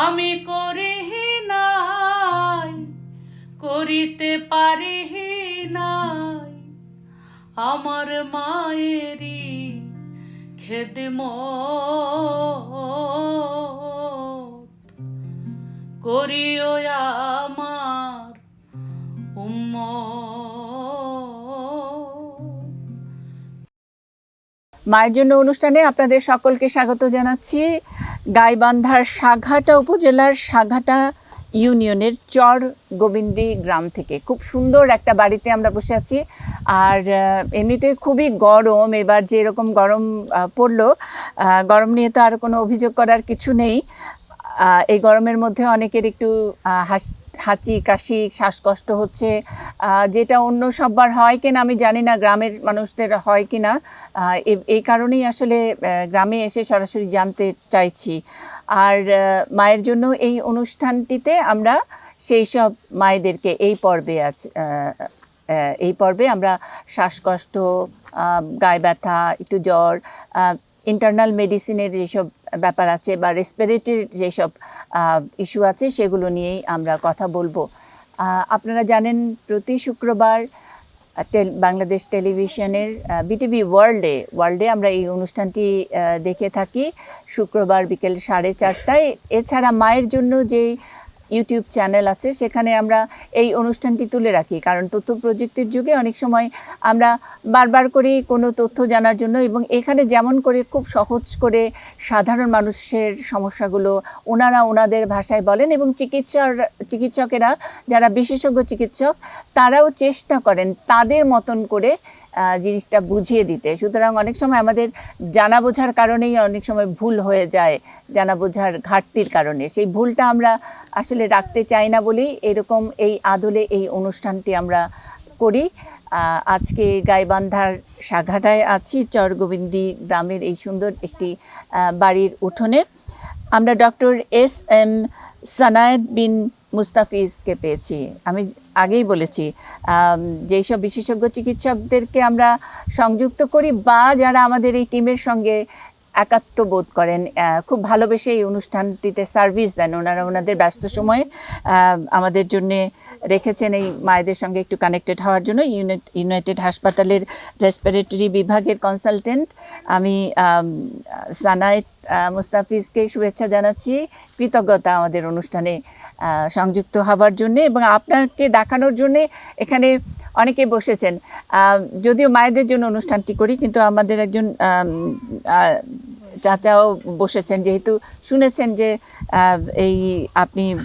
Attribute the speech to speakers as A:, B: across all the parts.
A: আমি করি নাই, করিতে পারি নাই। আমার মায়েরই খেদম করিও আমার উম্ম
B: মায়ের জন্য অনুষ্ঠানে আপনাদের সকলকে স্বাগত জানাচ্ছি। গাইবান্ধার সাঘাটা উপজেলার সাঘাটা ইউনিয়নের চর গোবিন্দি গ্রাম থেকে। খুব সুন্দর একটা বাড়িতে আমরা বসে আছি। আর এমনিতে খুবই গরম। এবার যে এরকম গরম পড়ল গরম নিয়ে তো আর কোনো অভিযোগ করার কিছু নেই। এই গরমের মধ্যে অনেকের একটু হাস- হাঁচি কাশি শ্বাসকষ্ট হচ্ছে যেটা অন্য সববার হয় কিনা আমি জানি না গ্রামের মানুষদের হয় কিনা এই কারণেই আসলে গ্রামে এসে সরাসরি জানতে চাইছি। আর মায়ের জন্য এই অনুষ্ঠানটিতে আমরা সেই সব মায়েদেরকে এই পর্বে আহ, এই পর্বে আমরা শ্বাসকষ্ট গায়ে ব্যথা একটু জ্বর ইন্টারনাল মেডিসিনের যেসব ব্যাপার আছে বা রেসপিরেটরির যেসব ইস্যু আছে, সেগুলো নিয়েই আমরা কথা বলব। আপনারা জানেন প্রতি শুক্রবার বাংলাদেশ টেলিভিশনের বিটিভি ওয়ার্ল্ডে ওয়ার্ল্ডে আমরা এই অনুষ্ঠানটি দেখে থাকি। শুক্রবার বিকেল সাড়ে চারটায়। এছাড়া মায়ের জন্য যেই ইউটিউব চ্যানেল আছে, সেখানে আমরা এই অনুষ্ঠানটি তুলে রাখি। কারণ তথ্য প্রযুক্তির যুগে অনেক সময় আমরা বারবার করে কোনো তথ্য জানার জন্য এবং এখানে যেমন করে খুব সহজ করে সাধারণ মানুষের সমস্যাগুলো ওনারা ওনাদের ভাষায় বলেন এবং চিকিৎসার, চিকিৎসকেরা যারা বিশেষজ্ঞ চিকিৎসক, তারাও চেষ্টা করেন তাদের মতন করে জিনিসটা বুঝিয়ে দিতে। সুতরাং অনেক সময় আমাদের জানা বোঝার কারণেই অনেক সময় ভুল হয়ে যায় জানা বোঝার ঘাটতির কারণে। সেই ভুলটা আমরা আসলে রাখতে চাই না বলেই এরকম এই আদলে এই অনুষ্ঠানটি আমরা করি। আজকে গাইবান্ধার সাঘাটায় আছি চরগোবিন্দি গ্রামের এই সুন্দর একটি বাড়ির উঠোনে। আমরা doctor S M Sanayed Bin মুস্তাফিজকে পেয়েছি। আমি আগেই বলেছি যেই সব বিশেষজ্ঞ চিকিৎসকদেরকে আমরা সংযুক্ত করি বা যারা আমাদের এই টিমের সঙ্গে একাত্ম বোধ করেন খুব ভালোবেসে এই অনুষ্ঠানটিতে সার্ভিস দেন। ওনারা ওনাদের ব্যস্ত সময়ে আমাদের জন্যে রেখেছেন এই মায়েদের সঙ্গে একটু কানেক্টেড হওয়ার জন্য। ইউনাইট ইউনাইটেড হাসপাতালের রেসপিরেটরি বিভাগের কনসালটেন্ট আমি সানায়েত মুস্তাফিজকে শুভেচ্ছা জানাচ্ছি। কৃতজ্ঞতা আমাদের অনুষ্ঠানে সংযুক্ত হবার জন্য এবং আপনাকে দেখানোর জন্য এখানে অনেকে বসেছেন। যদিও মায়েদের জন্য অনুষ্ঠানটি করি, কিন্তু আমাদের একজন চাচাও বসেছেন, যেহেতু শুনেছেন যে এই আপনি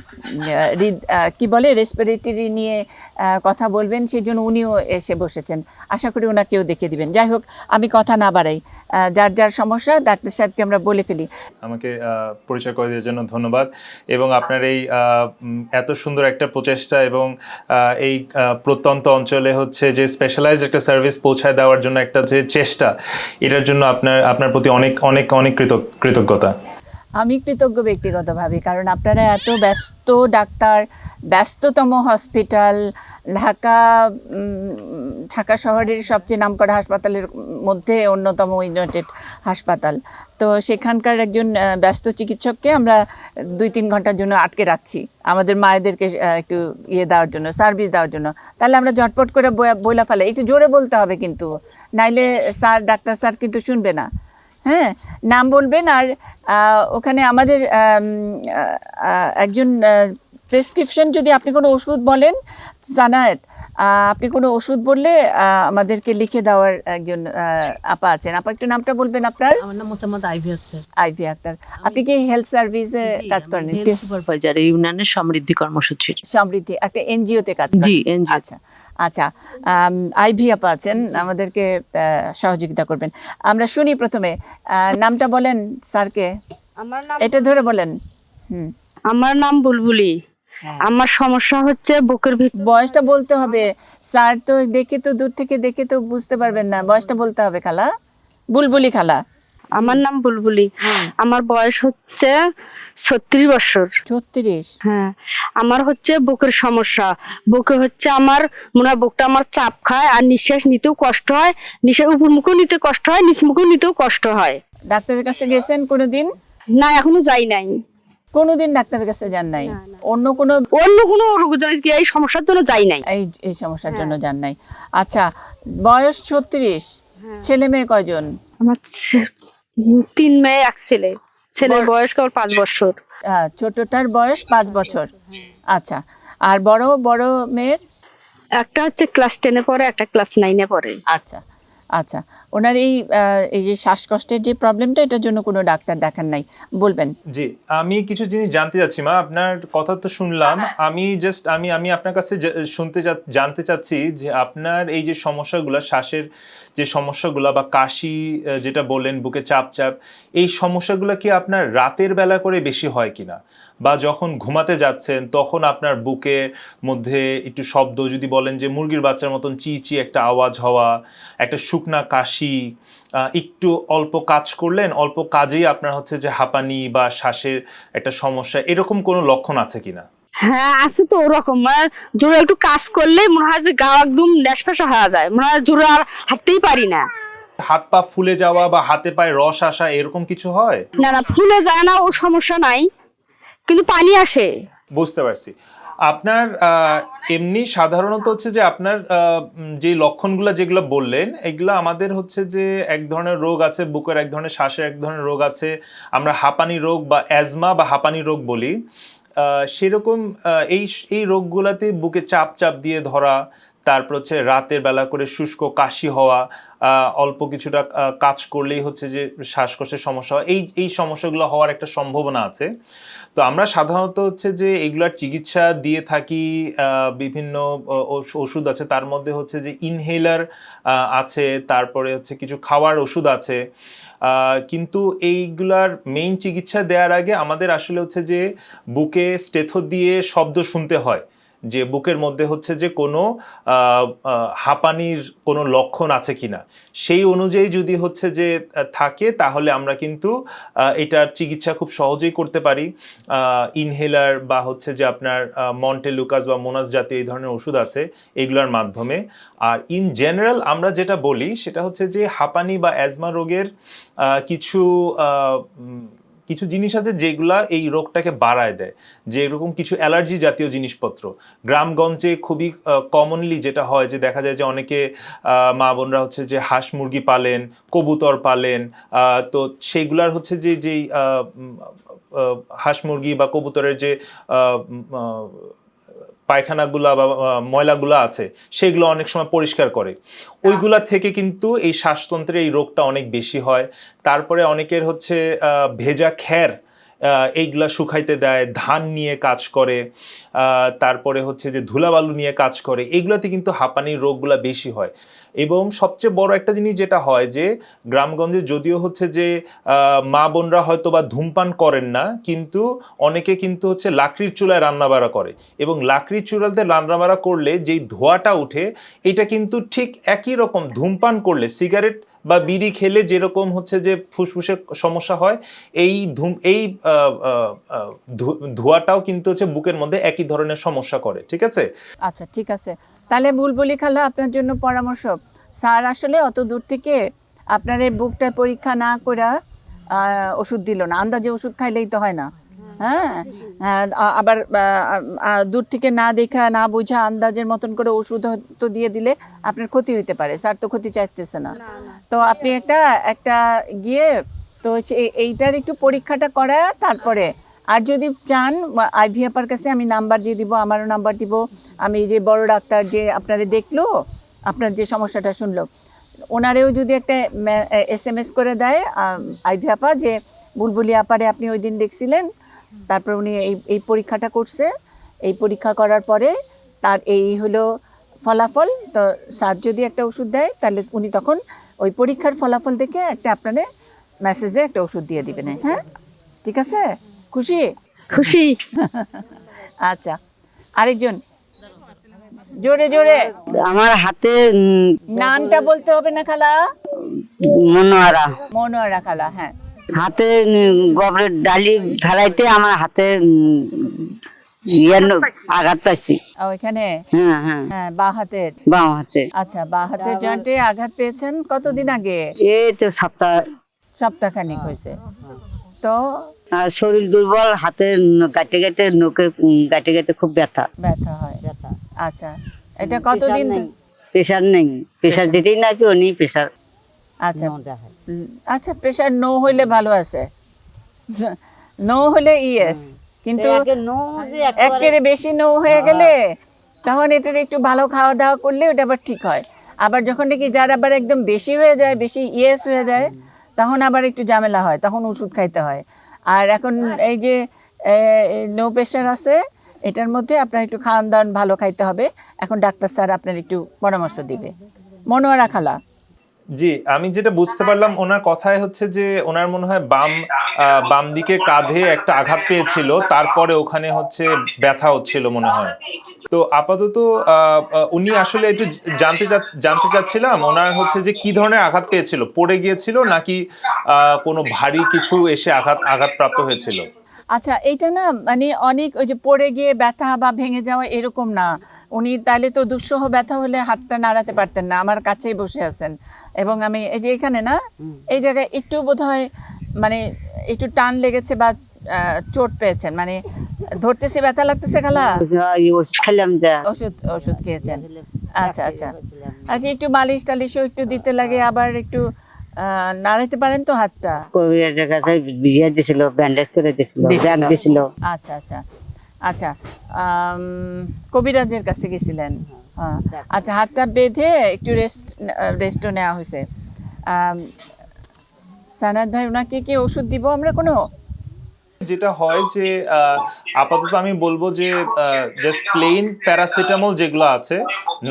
B: কি বলে রেসপিরেটরি নিয়ে কথা বলবেন সেই জন্য উনিও এসে বসেছেন। আশা করি ওনাকেও দেখে দিবেন। যাই হোক, আমি কথা না বাড়াই। যার যার সমস্যা, ডাক্তার সাহেবকে আমরা বলে ফেলি।
C: আমাকে পরিচয় করে দেওয়ার জন্য ধন্যবাদ। এবং আপনার এই এত সুন্দর একটা প্রচেষ্টা এবং এই প্রত্যন্ত অঞ্চলে হচ্ছে যে স্পেশালাইজড একটা সার্ভিস পৌঁছায় দেওয়ার জন্য একটা যে চেষ্টা, এটার জন্য আপনার আপনার প্রতি অনেক অনেক অনেক কৃতজ্ঞ- কৃতজ্ঞতা।
B: আমি কৃতজ্ঞ ব্যক্তিগতভাবে, কারণ আপনারা এত ব্যস্ত ডাক্তার, ব্যস্ততম হসপিটাল, ঢাকা ঢাকা শহরের সবচেয়ে নামকরা হাসপাতালের মধ্যে অন্যতম ইউনাইটেড হাসপাতাল। তো সেখানকার একজন ব্যস্ত চিকিৎসককে আমরা দুই তিন ঘণ্টার জন্য আটকে রাখছি, আমাদের মায়েদেরকে একটু ইয়ে দেওয়ার জন্য সার্ভিস দেওয়ার জন্য। তাহলে আমরা ঝটপট করে বইলা ফেলে একটু জোরে বলতে হবে কিন্তু, নাইলে স্যার, ডাক্তার স্যার কিন্তু শুনবে না। হ্যাঁ নাম বলবেন আর ওখানে আমাদের একজন প্রেসক্রিপশন যদি আপনি কোনো ওষুধ বলেন জানায়েত আপনি কোনো ওষুধ বললে আমাদেরকে লিখে দেওয়ার একজন আপা আছেন। আপা একটু নামটা বলবেন আপনার?
D: আমার নাম মোসাম্মদ আইভি আক্তার।
B: আইভি আক্তার। আপনি কি হেলথ সার্ভিসে কাজ করেন?
D: সুপারভাইজার ইউনিয়নের সমৃদ্ধি কর্মসূচির।
B: সমৃদ্ধি একটা এনজিওতে কাজ করেন।
D: জি এনজিও
B: আচ্ছা। আচ্ছা আইভি আপা আছেন আমাদেরকে সহযোগিতা করবেন। আমরা শুনি প্রথমে নামটা বলেন স্যারকে।
E: আমার নাম
B: এটা ধরে বলেন। হুম।
E: আমার নাম বুলবুলি। আমার সমস্যা হচ্ছে বুকের ভিতর
B: বয়সটা বলতে হবে। স্যার তো দেখে তো দূর থেকে দেখে তো বুঝতে পারবেন না। বয়সটা বলতে হবে খালা। বুলবুলি খালা।
E: আমার নাম বুলবুলি। আমার বয়স হচ্ছে ছত্রিশ বছর।
B: ছত্রিশ?
E: হ্যাঁ। আমার হচ্ছে বুকের সমস্যা। বুকে হচ্ছে আমার মনে হয় বুকটা আমার চাপ খায় আর নিঃশ্বাস নিতেও কষ্ট হয়। নিঃশ্বাস উপর মুখেও নিতে কষ্ট হয় নিচ মুখেও নিতেও কষ্ট হয়।
B: ডাক্তারের কাছে গেছেন কোনোদিন?
E: না এখনও যাই নাই।
B: কোনোদিন ডাক্তারের কাছে যান নাই? অন্য কোনো
E: অন্য কোনো কি এই সমস্যার জন্য যাই নাই।
B: এই এই সমস্যার জন্য যান নাই। আচ্ছা বয়স ছত্রিশ। ছেলে মেয়ে কয়জন?
E: আমার ছে- তিন মেয়ে এক ছেলে। ছেলের বয়স কেবল পাঁচ বছর।
B: আহ, ছোটটার বয়স পাঁচ বছর। আচ্ছা আর বড় বড় মেয়ের?
E: একটা হচ্ছে ক্লাস টেনে পড়ে একটা ক্লাস নাইনে পড়ে।
B: আচ্ছা আচ্ছা। ওনার এই এই যে শ্বাসকষ্টের যে প্রবলেমটা এটার জন্য কোনো ডাক্তার দেখান নাই। বলবেন।
C: জি আমি কিছু জিনিস জানতে চাচ্ছি মা। আপনার কথা তো শুনলাম। আমি জাস্ট আমি আমি আপনার কাছে শুনতে চা- জানতে চাচ্ছি যে আপনার এই যে সমস্যাগুলো শ্বাসের যে সমস্যাগুলো বা কাশি যেটা বললেন বুকে চাপ চাপ এই সমস্যাগুলো কি আপনার রাতের বেলা করে বেশি হয় কিনা? বা যখন ঘুমাতে যাচ্ছেন তখন আপনার বুকে মধ্যে একটু শব্দ যদি বলেন যে মুরগির বাচ্চার মতন চি চি একটা আওয়াজ হওয়া একটা শুকনা কাশি আহ, একটু অল্প কাজ করলেন অল্প কাজেই আপনার হচ্ছে যে হাঁপানি বা শ্বাসের একটা সমস্যা এরকম কোনো লক্ষণ আছে কিনা?
E: হ্যাঁ আছে তো ওরকম। মানে জোরে একটু কাজ করলে মনে হয় যে গা একদম নেশফেসা হয়ে যায়। মনে হয় জোরে আর হাঁটতেই পারি না।
C: হাত পা ফুলে যাওয়া বা হাতে পায়ে রস আসা এরকম কিছু হয়?
E: না না ফুলে যায় না ও সমস্যা নাই। কিন্তু পানি আসে।
C: বুঝতে পারছি। আপনার এমনি সাধারণত হচ্ছে যে আপনার যে লক্ষণগুলো যেগুলো বললেন, এগুলো আমাদের হচ্ছে যে এক ধরনের রোগ আছে, বুকের এক ধরনের, শ্বাসের এক ধরনের রোগ আছে, আমরা হাঁপানি রোগ বা অ্যাজমা বা হাঁপানি রোগ বলি। সেরকম এই এই রোগগুলাতে বুকে চাপ চাপ দিয়ে ধরা তারপর হচ্ছে রাতের বেলা করে শুষ্ক কাশি হওয়া অল্প কিছুটা কাজ করলেই হচ্ছে যে শ্বাসকষ্টের সমস্যা এই এই সমস্যাগুলো হওয়ার একটা সম্ভাবনা আছে। তো আমরা সাধারণত হচ্ছে যে এগুলার চিকিৎসা দিয়ে থাকি বিভিন্ন ওষুধ আছে, তার মধ্যে হচ্ছে যে ইনহেলার আছে, তারপরে হচ্ছে কিছু খাওয়ার ওষুধ আছে। কিন্তু এইগুলার মেইন চিকিৎসা দেওয়ার আগে আমাদের আসলে হচ্ছে যে বুকে স্টেথো দিয়ে শব্দ শুনতে হয়। যে বুকের মধ্যে হচ্ছে যে কোনো হাঁপানির কোনো লক্ষণ আছে কিনা। সেই অনুযায়ী যদি হচ্ছে যে থাকে তাহলে আমরা কিন্তু এটার চিকিৎসা খুব সহজেই করতে পারি। ইনহেলার বা হচ্ছে যে আপনার মন্টেলুকাস বা মোনাস জাতীয় এই ধরনের ওষুধ আছে এগুলোর মাধ্যমে। আর ইন জেনারেল আমরা যেটা বলি সেটা হচ্ছে যে হাঁপানি বা অ্যাজমা রোগের কিছু কিছু জিনিস আছে যেগুলা এই রোগটাকে বাড়ায় দেয়। যে এরকম কিছু অ্যালার্জি জাতীয় জিনিসপত্র। গ্রামগঞ্জে খুবই কমনলি যেটা হয় যে দেখা যায় যে অনেকে মা বোনরা হচ্ছে যে হাঁস মুরগি পালেন, কবুতর পালেন তো সেইগুলার হচ্ছে যে, যেই হাঁস মুরগি বা কবুতরের যে পায়খানাগুলা বা ময়লাগুলা আছে, সেগুলো অনেক সময় পরিষ্কার করে। ওইগুলা থেকে কিন্তু এই শ্বাসতন্ত্রের এই রোগটা অনেক বেশি হয়। তারপরে অনেকের হচ্ছে ভেজা খ্যার এইগুলা শুকাইতে দেয়, ধান নিয়ে কাজ করে তারপরে হচ্ছে যে ধুলাবালু নিয়ে কাজ করে এইগুলাতে কিন্তু হাঁপানির রোগগুলা বেশি হয়। এবং সবচেয়ে বড় একটা জিনিস যেটা হয় যে গ্রামগঞ্জে যদিও হচ্ছে যে মা বোনরা হয়তো বা ধূমপান করেন না, কিন্তু অনেকে কিন্তু হচ্ছে লাকড়ির চুলায় রান্নাবাড়া করে এবং লাকড়ির চুলাতে রান্নাবাড়া করলে যেই ধোঁয়াটা উঠে এটা কিন্তু ঠিক একই রকম ধূমপান করলে, সিগারেট বা বিড়ি খেলে যেরকম হচ্ছে যে ফুসফুসের সমস্যা হয়, এই ধূম, এই ধোঁয়াটাও কিন্তু হচ্ছে বুকের মধ্যে একই ধরনের সমস্যা করে, ঠিক আছে?
B: আচ্ছা ঠিক আছে। তাহলে বুলবুলি খালা, আপনার জন্য পরামর্শ স্যার আসলে অত দূর থেকে আপনার এই বুকটা পরীক্ষা না করে ওষুধ দিল না। আন্দাজে ওষুধ খাইলেই তো হয় না। হ্যাঁ? হ্যাঁ, আবার দূর থেকে না দেখা না বোঝা আন্দাজের মতন করে ওষুধ তো দিয়ে দিলে আপনার ক্ষতি হতে পারে। স্যার তো ক্ষতি চাইতেছে না। তো আপনি একটা একটা গিয়ে তো এইটার একটু পরীক্ষাটা করা তারপরে আর যদি চান আইভিএফার কাছে আমি নাম্বার দিয়ে দিব আমারও নাম্বার দিব। আমি যে বড় ডাক্তার যে আপনারে দেখল আপনার যে সমস্যাটা শুনলো। ওনারেও যদি একটা এস এম এস করে দেয় আইভি আপা যে বুলবুলি আপারে আপনি ওই দিন দেখছিলেন তারপর উনি এই এই পরীক্ষাটা করছে। এই পরীক্ষা করার পরে তার এই হলো ফলাফল তো স্যার যদি একটা ওষুধ দেয় তাহলে উনি তখন ওই পরীক্ষার ফলাফল দেখে একটা আপনারে মেসেজে একটা ওষুধ দিয়ে দিবেন। হ্যাঁ? ঠিক আছে? খুশি?
E: খুশি।
B: আচ্ছা। আরেকজন। জোরে জোরে।
E: আমার হাতে
B: নামটা বলতে হবে না খালা?
E: মনোয়ারা।
B: মনোয়ারা খালা হ্যাঁ।
E: হাতে গবরের ডালি ফেলাইতে আমার হাতে ইয়ে আঘাত পাইছি।
B: ও, এখানে?
E: হ্যাঁ হ্যাঁ।
B: হ্যাঁ বা হাতের। আচ্ছা বা হাতের জয়েন্টে আঘাত পেয়েছেন কতদিন আগে?
E: এই তো সপ্তাহ।
B: সপ্তাহখানিক হয়েছে। তো?
F: শরীর দুর্বল হাতে কাটে গাঁটে নোকে গাঁটে গাঁটে খুব ব্যথা।
B: ব্যথা হয়।
F: ব্যথা
B: আচ্ছা। এটা কতদিন
F: প্রেশার নেই। প্রেশার যেতেই নাকি উনি প্রেশার।
B: আচ্ছা। আচ্ছা প্রেশার নো হইলে ভালো আছে। নো হলে ইয়েস কিন্তু একেবারে বেশি নো হয়ে গেলে তখন এটার একটু ভালো খাওয়া দাওয়া করলে ওটা আবার ঠিক হয়। আবার যখন নাকি যার আবার একদম বেশি হয়ে যায় বেশি ইয়েস হয়ে যায় তখন আবার একটু ঝামেলা হয় তখন ওষুধ খাইতে হয়। আর এখন এই যে নো প্রেশার আছে এটার মধ্যে আপনার একটু খাওয়ান দাওয়ান ভালো খাইতে হবে। এখন ডাক্তার স্যার আপনার একটু পরামর্শ দিবে। মনোয়ারা খালা।
C: জি, আমি যেটা বুঝতে পারলাম, ওনার কথায় হচ্ছে যে ওনার মনে হয় বাম বাম দিকে কাঁধে একটা আঘাত পেয়েছিল, তারপরে ওখানে হচ্ছে ব্যথা হচ্ছিল মনে হয়। তো আপাতত উনি আসলে একটু জানতে জানতে চাচ্ছিলাম, ওনার হচ্ছে যে কি ধরনের আঘাত পেয়েছিল, পড়ে গিয়েছিল নাকি কোনো ভারী কিছু এসে আঘাত, আঘাতপ্রাপ্ত হয়েছিল?
B: আচ্ছা এইটা না মানে অনেক ওই যে পড়ে গিয়ে ব্যথা বা ভেঙে যাওয়া এরকম না। উনি তাহলে তো দুঃসহ ব্যথা হলে হাতটা নাড়াতে পারতেন না আমার কাছেই বসে আছেন। এবং আমি এই যে এখানে না এই জায়গায় একটু বোধহয় মানে একটু টান লেগেছে বা চোট পেয়েছেন। মানে ধরতেছে ব্যথা লাগতেছে খালা?
F: ওষুধ
B: ওষুধ ওষুধ খেয়েছেন। আচ্ছা আচ্ছা। আচ্ছা একটু মালিশ টালিশও একটু দিতে লাগে আবার একটু আহ, নাড়াতে পারেন তো হাতটা?
F: কবিরাজের কাছে বিজিয়ে দিছিল ব্যান্ডেজ করে দিছিল ব্যাগ দিছিল।
B: আচ্ছা আচ্ছা আচ্ছা কবিরাজের কাছে গেছিলেন। হ্যাঁ আচ্ছা হাতটা বেঁধে একটু রেস্ট রেস্টও নেওয়া হয়েছে। সানাদ ভাই ওনাকে কি ওষুধ দিব আমরা কোনো?
C: যেটা হয় যে আপাতত আমি বলব যে জাস্ট প্লেন প্যারাসিটামল যেগুলো আছে,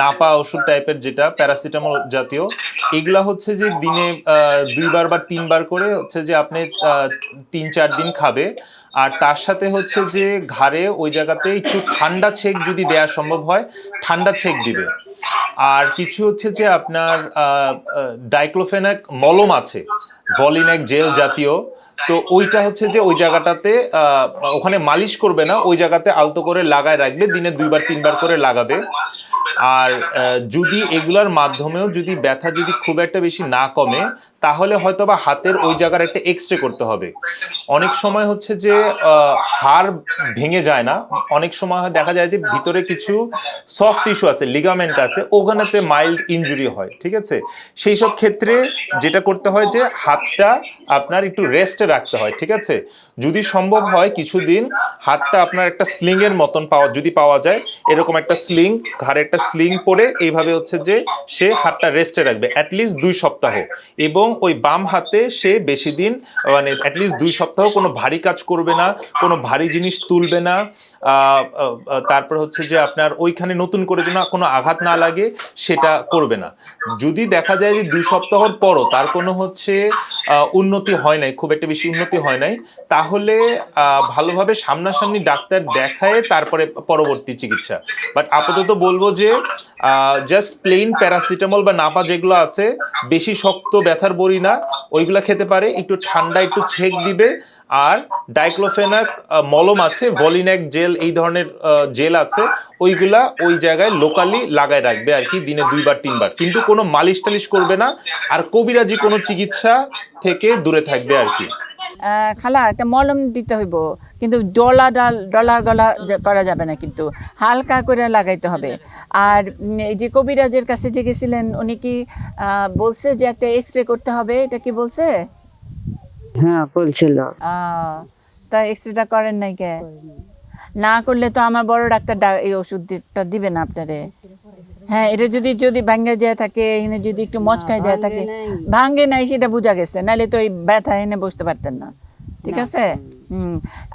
C: নাপা ওষুধ টাইপের যেটা প্যারাসিটামল জাতীয়, এগুলা হচ্ছে যে দিনে দুইবার বা তিনবার করে হচ্ছে যে আপনি তিন চার দিন খাবে। আর তার সাথে হচ্ছে যে ঘাড়ে ওই জায়গাতে একটু ঠান্ডা ছেক যদি দেওয়া সম্ভব হয়, ঠান্ডা ছেক দিবে। আর কিছু হচ্ছে যে আপনার ডাইক্লোফেনাক মলম আছে ভলিনেক জেল জাতীয়। তো ওইটা হচ্ছে যে ওই জায়গাটাতে ওখানে মালিশ করবে না, ওই জায়গাতে আলতো করে লাগায় রাখবে, দিনে দুইবার, তিনবার করে লাগাবে। আর যদি এগুলার মাধ্যমেও যদি ব্যথা যদি খুব একটা বেশি না কমে, তাহলে হয়তো বা হাতের ওই জায়গার একটা এক্স রে করতে হবে। অনেক সময় হচ্ছে যে হাড় ভেঙে যায় না। অনেক সময় দেখা যায় যে, ভিতরে কিছু সফট টিস্যু আছে লিগামেন্ট আছে, ওখানেতে মাইল্ড ইনজুরি হয়, ঠিক আছে? সেই সব ক্ষেত্রে যেটা করতে হয় যে, হাতটা আপনার একটু রেস্টে রাখতে হয়, ঠিক আছে? যদি সম্ভব হয় কিছুদিন হাতটা আপনার একটা স্লিং এর মতন পাওয়া যদি পাওয়া যায়, এরকম একটা স্লিং ঘাড়ে একটা স্লিং পরে এইভাবে হচ্ছে যে সে হাতটা রেস্টে রাখবে অ্যাটলিস্ট দুই সপ্তাহ। এবং ওই বাম হাতে সে বেশি দিন মানে অ্যাটলিস্ট দুই সপ্তাহ কোনো ভারী কাজ করবে না, কোনো ভারী জিনিস তুলবে না। তারপর হচ্ছে যে আপনার ওইখানে নতুন করে যেন কোনো আঘাত না লাগে, সেটা করবে না। যদি দেখা যায় যে দুই সপ্তাহর পরও তার কোনো হচ্ছে উন্নতি হয় নাই, খুব একটা বেশি উন্নতি হয় নাই, তাহলে ভালোভাবে সামনাসামনি ডাক্তার দেখায় তারপরে পরবর্তী চিকিৎসা। বাট আপাতত বলব যে জাস্ট প্লেন প্যারাসিটামল বা নাপা যেগুলো আছে, বেশি শক্ত ব্যথার বড়ি না, ওইগুলা খেতে পারে, একটু ঠান্ডা একটু ছেক দিবে আর ডাইক্লোফেনাক মলম আছে ভলিনেক জেল এই ধরনের জেল আছে, ওইগুলা ওই জায়গায় লোকালি লাগায় রাখবে আর কি, দিনে দুইবার, তিনবার। কিন্তু কোনো মালিশ টালিশ করবে না, আর কবিরাজি কোনো চিকিৎসা থেকে দূরে থাকবে আর কি।
B: খালা, একটা মলম দিতে হইব, কিন্তু ডলা ডাল, ডলার গলা করা যাবে না কিন্তু, হালকা করে লাগাইতে হবে। আর এই যে কবিরাজের কাছে যে গেছিলেন, উনি কি বলছে যে একটা এক্স রে করতে হবে, এটা কি বলছে?
F: হ্যাঁ বলছিল।
B: তা এক্স রেটা করেন নাই কে? না করলে তো আমার বড় ডাক্তার এই ওষুধটা দিবে না আপনারে। হ্যাঁ এটা যদি যদি ভাঙ্গে যায় থাকে এখানে যদি একটু মচকায় যায় থাকে ভাঙ্গে নাই সেটা বোঝা গেছে নাহলে তো ওই ব্যথা এনে বসতে পারতেন না। ঠিক আছে? হুম।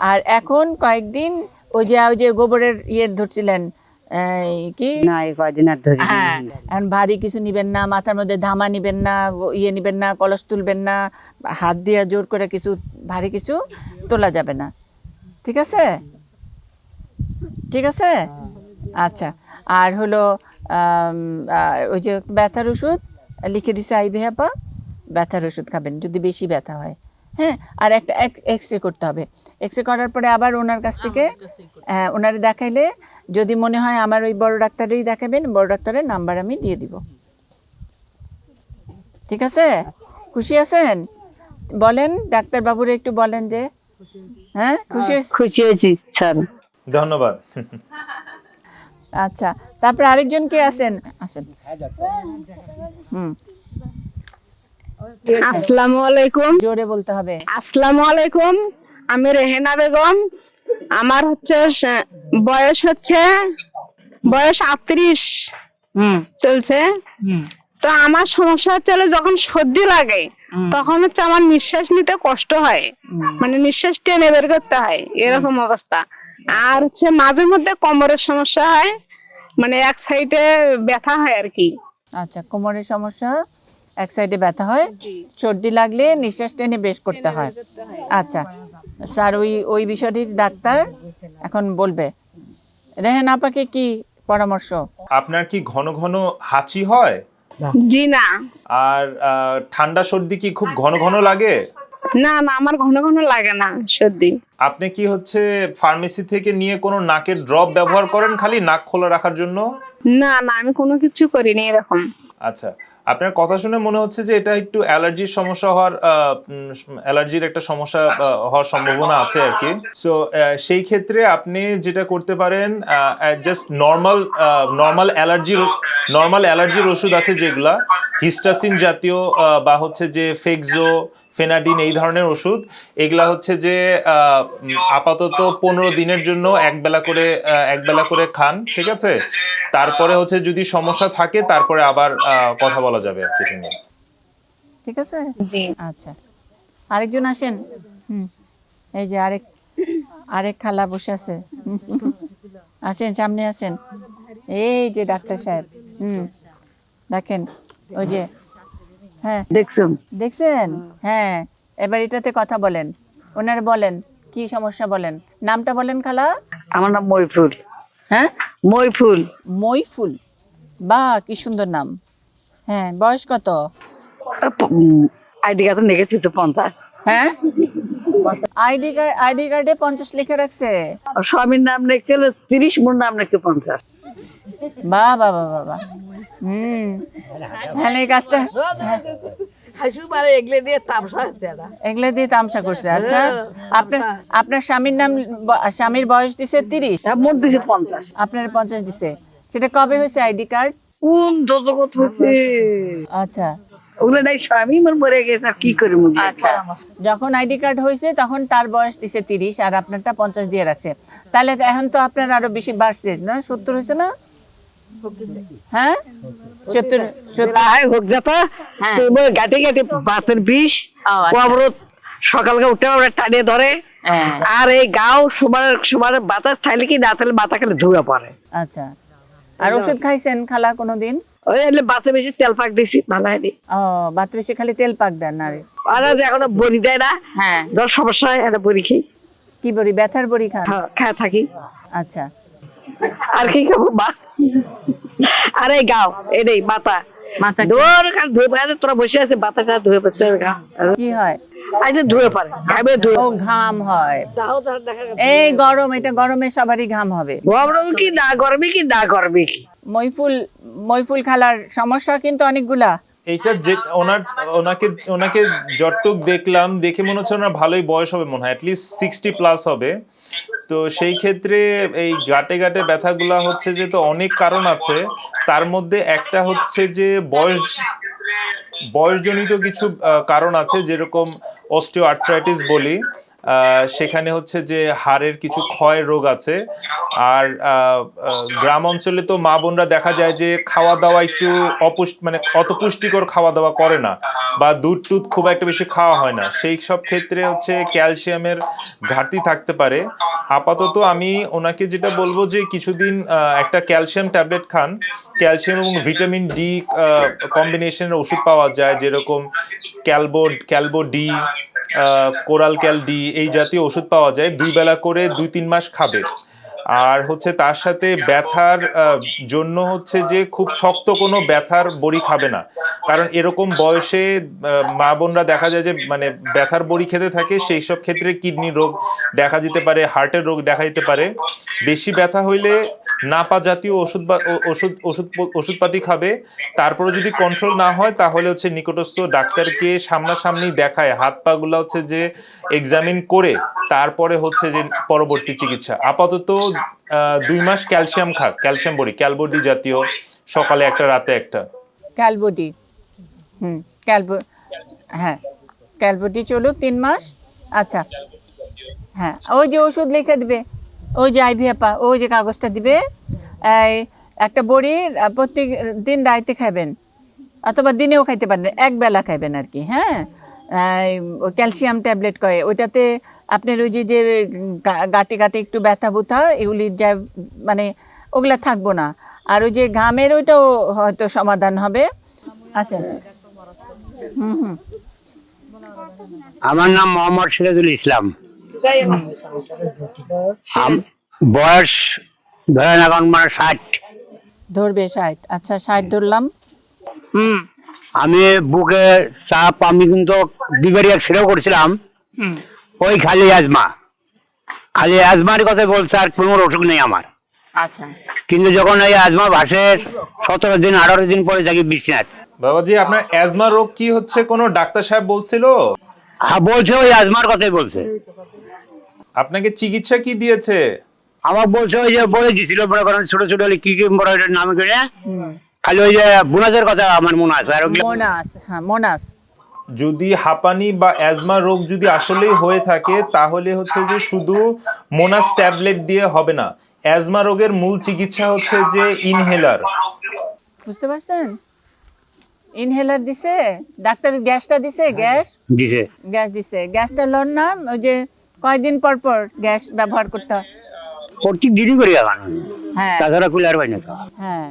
B: আর এখন কয়েকদিন ওই যে ওই যে গোবরের ইয়ে ধরছিলেন এই কি?
F: না এই কদিন আর ধরি
B: হ্যাঁ। এখন ভারী কিছু নিবেন না মাথার মধ্যে ধামা নিবেন না ইয়ে নিবেন না কলস তুলবেন না হাত দিয়ে জোর করে কিছু ভারী কিছু তোলা যাবে না। ঠিক আছে? ঠিক আছে? আচ্ছা। আর হলো ওই যে ব্যথার ওষুধ লিখে দিছে আইবি হ্যাপা ব্যথার ওষুধ খাবেন যদি বেশি ব্যথা হয়। হ্যাঁ আর একটা এক্স রে করতে হবে। এক্স রে করার পরে আবার ওনার কাছ থেকে হ্যাঁ ওনারে দেখাইলে যদি মনে হয় আমার ওই বড় ডাক্তারেই দেখাবেন বড় ডাক্তারের নাম্বার আমি দিয়ে দিব। ঠিক আছে? খুশি আছেন? বলেন ডাক্তারবাবুরে একটু বলেন যে। হ্যাঁ খুশি
E: খুশি হয়েছি স্যার।
C: ধন্যবাদ।
B: আচ্ছা তারপরে আরেকজন কে আছেন? আসেন। হুম।
E: আসসালামু আলাইকুম
B: জোরে বলতে হবে।
E: আসসালামু আলাইকুম আমি রেহেনা বেগম। আমার হচ্ছে বয়স হচ্ছে বয়স আটত্রিশ চলছে। তো আমার সমস্যা হচ্ছে যখন সর্দি লাগে তখন হচ্ছে আমার নিঃশ্বাস নিতে কষ্ট হয়। মানে নিঃশ্বাস টেনে বের করতে হয় এরকম অবস্থা। আর হচ্ছে মাঝে মধ্যে কোমরের সমস্যা হয় মানে এক সাইডে ব্যথা হয় আর কি।
B: আচ্ছা কোমরের সমস্যা এক সাইডে ব্যথা হয় সর্দি লাগলে নিঃশ্বাস টেনে বেশ করতে হয়। আচ্ছা স্যার ওই ওই বিষয়টির ডাক্তার এখন বলবে। রেহেন আপাকে কি পরামর্শ?
C: আপনার কি ঘন ঘন হাঁচি হয়?
E: জি না।
C: আর ঠান্ডা সর্দি কি খুব ঘন ঘন লাগে?
E: না না আমার ঘন ঘন লাগে না সর্দি।
C: আপনি কি হচ্ছে ফার্মেসি থেকে নিয়ে কোনো নাকের ড্রপ ব্যবহার করেন খালি নাক খোলা রাখার জন্য?
E: না না আমি কোনো কিছু করিনি এরকম।
C: আচ্ছা আপনার কথা শুনে মনে হচ্ছে যে এটা একটু অ্যালার্জির সমস্যা হওয়ার অ্যালার্জির একটা সমস্যা হওয়ার সম্ভাবনা আছে আর কি। সো সেই ক্ষেত্রে আপনি যেটা করতে পারেন জাস্ট নর্মাল নর্মাল অ্যালার্জির নর্মাল অ্যালার্জির ওষুধ আছে যেগুলা। হিস্টাসিন জাতীয় বা হচ্ছে যে ফেক্সো ফেনাডিন এই ধরনের ওষুধ। এগুলা হচ্ছে যে আপাতত পনেরো দিনের জন্য এক বেলা করে আহ, এক বেলা করে খান ঠিক আছে? তারপরে হচ্ছে যদি সমস্যা থাকে তারপরে আবার কথা বলা যাবে আর কি নিয়ে
B: ঠিক আছে?
E: জি।
B: আচ্ছা। আরেকজন আসেন। হুম। এই যে আরেক আরেক খালা বসে আছে। হুম। আসেন সামনে আসেন। এই যে ডাক্তার সাহেব। হুম। দেখেন ওই যে হ্যাঁ।
F: দেখছ
B: দেখছেন? হ্যাঁ। এবার এটাতে কথা বলেন। ওনারা বলেন কি সমস্যা বলেন? নামটা বলেন খালা।
F: আমার নাম মইফুল।
B: হ্যাঁ?
F: মইফুল।
B: মইফুল? বা কি সুন্দর নাম। হ্যাঁ বয়স কত?
F: আইডি কার্ড নেগেছে পঞ্চাশ।
B: হ্যাঁ? আইডি কার্ড আইডি কার্ডে পঞ্চাশ লিখে রাখছে।
F: স্বামীর নাম লিখতে হলো তিরিশ মোর নাম লিখতে পঞ্চাশ।
B: বা বাবা বাবা হুম। হ্যাঁ এই কাজটা এগুলো দিয়ে তামসা করছে আচ্ছা। আপনার আপনার স্বামীর নাম স্বামীর বয়স দিছে তিরিশ।
F: মোট দিছে পঞ্চাশ।
B: আপনার পঞ্চাশ দিছে। সেটা কবে হয়েছে আইডি কার্ড?
F: কোন
B: আচ্ছা।
F: ওগুলো নাই স্বামী মোর মরে গেছে আর কি করি মুখ
B: আচ্ছা। যখন আইডি কার্ড হয়েছে তখন তার বয়স দিছে তিরিশ আর আপনারটা পঞ্চাশ দিয়ে রাখছে। তাহলে এখন তো আপনার আরও বেশি বাড়ছে না? সত্তর হয়েছে না? হ্যাঁ? সত্তর সত্তর।
F: হোক যাতা। তুই গাটে গাটে বাতের বিষ অবরোধ সকালকে উঠে ওরা টানিয়ে ধরে।
B: হ্যাঁ।
F: আর এই গাও সবার সবার বাতাস থাকলে কি না থাকলে বাতা খেলে ধুয়ে পড়ে।
B: আচ্ছা। আর ওষুধ খাইছেন খালা কোনোদিন?
F: ওই এলে বাতে বেশি তেল পাক দিছি ভালো হয়নি
B: ও বাথরুমে খালি তেল পাক দেন না রে?
F: আর যে এখনও বড়ি দেয় না।
B: হ্যাঁ।
F: ধর সমস্যা হয় একটা বড়ি খাই।
B: কি বড়ি? ব্যথার বড়ি খান?
F: হ্যাঁ, খায় থাকি।
B: আচ্ছা।
F: আর কি খাব? বা। আর এই গাও এটাই বাতা
B: মাথা
F: ধোয়ার খালি ধুয়ে তোরা বসে আছে বাতা খালি ধুয়ে
B: কি হয়?
F: ধুয়ে পারে খাবে ধুয়ে
B: ও ঘাম হয়। এই গরম এটা গরমে সবারই ঘাম হবে।
F: গরম কি না গরমে কি না গরমে কি?
B: মইফুল মইফুল খালার সমস্যা কিন্তু অনেকগুলা।
C: এইটা যে ওনার ওনাকে ওনাকে যতটুক দেখলাম দেখে মনে হচ্ছে ওনার ভালোই বয়স হবে মনে হয় অ্যাটলিস্ট সিক্সটি প্লাস হবে। তো সেই ক্ষেত্রে এই গাটে গাটে ব্যথাগুলা হচ্ছে যে তো অনেক কারণ আছে তার মধ্যে একটা হচ্ছে যে বয়স বয়সজনিত কিছু কারণ আছে যেরকম অস্টিও আর্থ্রাইটিস বলি। সেখানে হচ্ছে যে হাড়ের কিছু ক্ষয় রোগ আছে। আর গ্রাম অঞ্চলে তো মা বোনরা দেখা যায় যে খাওয়া দাওয়া একটু অপুষ্ট মানে অত পুষ্টিকর খাওয়া দাওয়া করে না বা দুধ টুধ খুব একটা বেশি খাওয়া হয় না। সেই সব ক্ষেত্রে হচ্ছে ক্যালসিয়ামের ঘাটতি থাকতে পারে। আপাতত আমি ওনাকে যেটা বলব যে কিছুদিন একটা ক্যালসিয়াম ট্যাবলেট খান। ক্যালসিয়াম এবং ভিটামিন ডি কম্বিনেশনের ওষুধ পাওয়া যায়, যেরকম Calbo Calbo D Coral Cal D, এই জাতীয় ওষুধ পাওয়া যায়, দুই বেলা করে দুই তিন মাস খাবে। আর হচ্ছে তার সাথে ব্যথার জন্য হচ্ছে যে খুব শক্ত কোনো ব্যথার বড়ি খাবে না। কারণ এরকম বয়সে মা বোনরা দেখা যায় যে মানে ব্যথার বড়ি খেতে থাকে, সেই সব ক্ষেত্রে কিডনি রোগ দেখা দিতে পারে, হার্টের রোগ দেখা দিতে পারে। বেশি ব্যথা হইলে নাপা জাতীয় ওষুধ বা ওষুধ ওষুধ ওষুধপাতি খাবে। তারপরে যদি কন্ট্রোল না হয়, তাহলে হচ্ছে নিকটস্থ ডাক্তারকে সামনাসামনি দেখায়। হাত পা গুলা হচ্ছে যে এক্সামিন করে, তারপরে হচ্ছে যে পরবর্তী চিকিৎসা। আপাতত দুই মাস ক্যালসিয়াম খাক ক্যালসিয়াম বড়ি, ক্যালবডি জাতীয়, সকালে একটা, রাতে একটা।
B: ক্যালবডি, হুম হ্যাঁ ক্যালবডি চলুক তিন মাস। আচ্ছা হ্যাঁ ওই যে ওষুধ লিখে দিবে। ওই যে আইভি আপা, ওই যে কাগজটা দিবে, এই একটা বড়ি প্রত্যেক দিন রাইতে খাবেন অথবা দিনেও খাইতে পারেন, এক বেলা খাইবেন আর কি হ্যাঁ? ক্যালসিয়াম ট্যাবলেট করে ওইটাতে আপনার ওই যে যে গাঁটে গাঁটে একটু ব্যথা বুথা এগুলি যা মানে ওগুলা থাকব না। আর ওই যে ঘামের ওইটাও হয়তো সমাধান হবে। আচ্ছা। হুম হুম।
G: আমার নাম মোহাম্মদ সিরাজুল ইসলাম। বয়স ধরেন এখন মানে ষাট।
B: ধরবে ষাট। আচ্ছা ষাট ধরলাম।
F: হুম।
G: আমি বুকে চাপ আমি কিন্তু দুবারই এক সেটাও করছিলাম। ওই খালি আজমা খালি আজমার কথা বলছে আর কোনো অসুখ নেই আমার।
F: আচ্ছা।
G: কিন্তু যখন এই আজমা ভাসে সতেরো দিন আঠারো দিন পরে থাকি বিছনাথ
C: বাবাজি আপনার অ্যাজমা রোগ কি হচ্ছে কোনো ডাক্তার সাহেব বলছিল?
G: হ্যাঁ বলছে ওই আজমার কথাই বলছে।
C: আপনাকে চিকিৎসা কি দিয়েছে?
G: আমার বলছে ওই যে বলে দিছিল মনে করেন ছোট ছোট কি কি বড় এটার নাম করে। খালি ওই যে বুনাজের কথা আমার মনে আছে আর
B: মোনাস হ্যাঁ মোনাস
C: যদি হাঁপানি বা অ্যাজমা রোগ যদি আসলেই হয়ে থাকে তাহলে হচ্ছে যে শুধু মোনাস ট্যাবলেট দিয়ে হবে না। অ্যাজমা রোগের মূল চিকিৎসা হচ্ছে যে ইনহেলার
B: বুঝতে পারছেন? ইনহেলার দিছে ডাক্তার গ্যাসটা দিছে গ্যাস?
G: দিছে।
B: গ্যাস দিছে। গ্যাসটা লন না ওই যে কয়েকদিন পর পর গ্যাস ব্যবহার করতে হয়।
G: প্রত্যেক দিনই করি এখন।
B: হ্যাঁ।
G: তাছাড়া কুলার পাই না তো।
B: হ্যাঁ।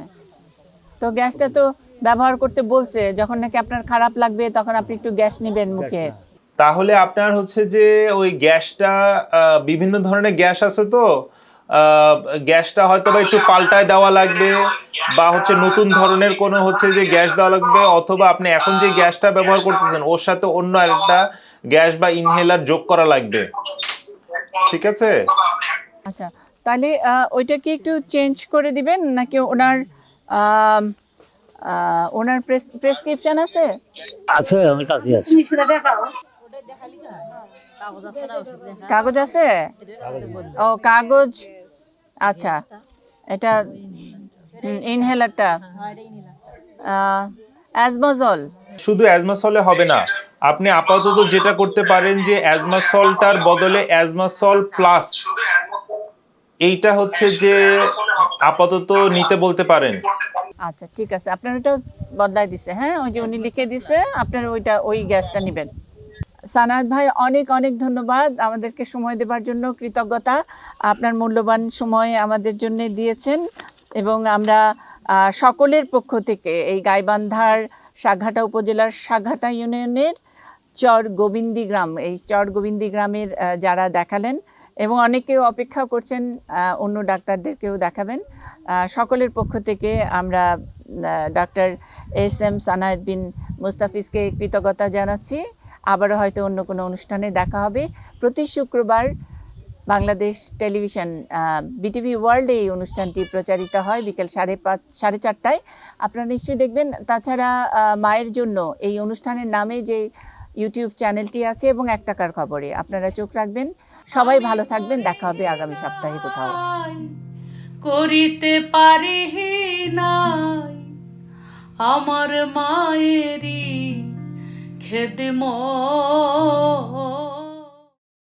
B: তো গ্যাসটা তো ব্যবহার করতে বলছে যখন নাকি আপনার খারাপ লাগবে তখন আপনি একটু গ্যাস নেবেন মুখে।
C: তাহলে আপনার হচ্ছে যে ওই গ্যাসটা আহ, বিভিন্ন ধরনের গ্যাস আছে তো আহ, গ্যাসটা হয়তো বা একটু পাল্টায় দেওয়া লাগবে বা হচ্ছে নতুন ধরনের কোনো হচ্ছে যে গ্যাস দেওয়া লাগবে অথবা আপনি এখন যে গ্যাসটা ব্যবহার করতেছেন ওর সাথে অন্য একটা গ্যাস বা ইনহেলার যোগ করা লাগবে। ঠিক আছে?
B: আচ্ছা তাহলে আহ, ওইটা কি একটু চেঞ্জ করে দিবেন? নাকি ওনার ওনার প্রেসক্রিপশন আছে?
G: আছে আমার কাছে আছে।
B: কাগজ আছে? ও কাগজ আচ্ছা এটা ইনহেলারটা অ্যাজমোজল
C: শুধু অ্যাজমাসলে হবে না। আপনি আপাতত যেটা করতে পারেন যে অ্যাজমাসলটার বদলে অ্যাজমাসল প্লাস এইটা হচ্ছে যে আপাতত নিতে বলতে পারেন।
B: আচ্ছা ঠিক আছে। আপনার ওইটা বদলাই দিছে হ্যাঁ? ওই যে উনি লিখে দিছে, আপনার ওইটা, ওই গ্যাসটা নেবেন। সানাদ ভাই, অনেক অনেক ধন্যবাদ আমাদেরকে সময় দেবার জন্য, কৃতজ্ঞতা। আপনার মূল্যবান সময় আমাদের জন্য দিয়েছেন এবং আমরা সকলের পক্ষ থেকে এই গাইবান্ধার সাঘাটা উপজেলার সাঘাটা ইউনিয়নের চর গোবিন্দি গ্রাম এই চর গোবিন্দি গ্রামের যারা দেখালেন এবং অনেকে অপেক্ষা করছেন অন্য ডাক্তারদেরকেও দেখাবেন। সকলের পক্ষ থেকে আমরা doctor S M Sanayed Bin মুস্তাফিজকে কৃতজ্ঞতা জানাচ্ছি। আবারও হয়তো অন্য কোনো অনুষ্ঠানে দেখা হবে। প্রতি শুক্রবার বাংলাদেশ টেলিভিশন বিটিভি ওয়ার্ল্ডে এই অনুষ্ঠানটি প্রচারিত হয় বিকেল সাড়ে পাঁচ, সাড়ে চারটায়। আপনারা নিশ্চয়ই দেখবেন। তাছাড়া মায়ের জন্য এই অনুষ্ঠানের নামে যে ইউটিউব চ্যানেলটি আছে এবং এক টাকার খবরে। আপনারা চোখ রাখবেন। সবাই ভালো থাকবেন। দেখা হবে আগামী সপ্তাহে কোথাও।
A: করিতে পারি নাই। আমার মায়েরই খেদমত।